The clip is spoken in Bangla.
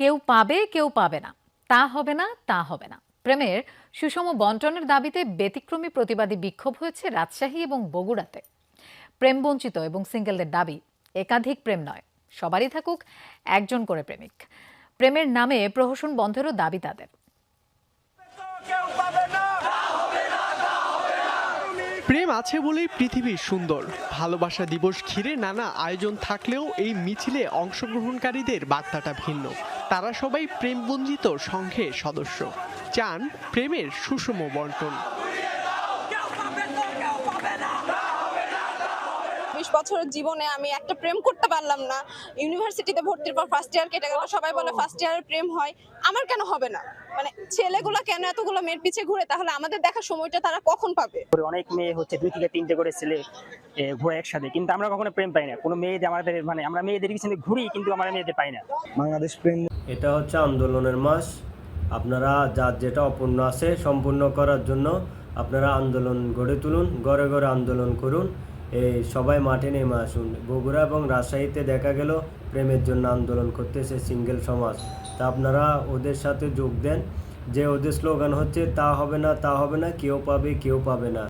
কেউ পাবে কেউ পাবে না। তা হবে না, তা হবে না। প্রেমের সুষম বন্টনের দাবিতে ব্যতিক্রমী প্রতিবাদী বিক্ষোভ হয়েছে রাজশাহী এবং বগুড়াতে। প্রেম বঞ্চিত এবং সিঙ্গেলদের দাবি, একাধিক প্রেম নয়, সবারই থাকুক একজন করে প্রেমিক। প্রেমের নামে প্রহসন বন্ধেরও দাবি তাদের। প্রেম আছে বলেই পৃথিবী সুন্দর। ভালোবাসা দিবস ঘিরে নানা আয়োজন থাকলেও এই মিছিলে অংশগ্রহণকারীদের বার্তাটা ভিন্ন। তারা সবাই প্রেমবঞ্জিত সংঘের সদস্য। চান প্রেমের সুষম বন্টন। বছরের জীবনে আমি একটা প্রেম করতে পারলাম না। ইউনিভার্সিটিতে ভর্তির পর ফার্স্ট ইয়ার কেটে গেল সবাই বলে ফার্স্ট ইয়ারের প্রেম হয় আমার কেন হবে না? মানে ছেলেগুলো কেন এতগুলো মেয়ের পিছে ঘুরে? তাহলে আমাদের দেখার সময়টা তারা কখন পাবে? অনেক মেয়ে হচ্ছে দুই থেকে তিনটে করে ছেলে ঘুরে একসাথে কিন্তু আমরা কখনো প্রেম পাই না। কোনো মেয়েদের আমাদের মানে আমরা মেয়েদের পিছনে ঘুরি কিন্তু আমরা মেয়েদের পাই না। বাংলাদেশ প্রেম এটা হচ্ছে আন্দোলনের মাস। আপনারা যার যেটা অপূর্ণ আছে সম্পূর্ণ করার জন্য আপনারা আন্দোলন গড়ে তুলুন ঘরে ঘরে আন্দোলন করুন। এই সবাই মাঠে নেমে আসুন। বগুড়া এবং রাজশাহীতে দেখা গেল প্রেমের জন্য আন্দোলন করতেছে সিঙ্গেল সমাজ। তা আপনারা ওদের সাথে যোগ দেন। যে ওদের স্লোগান হচ্ছে, তা হবে না, তা হবে না, কেউ পাবে কেউ পাবে না।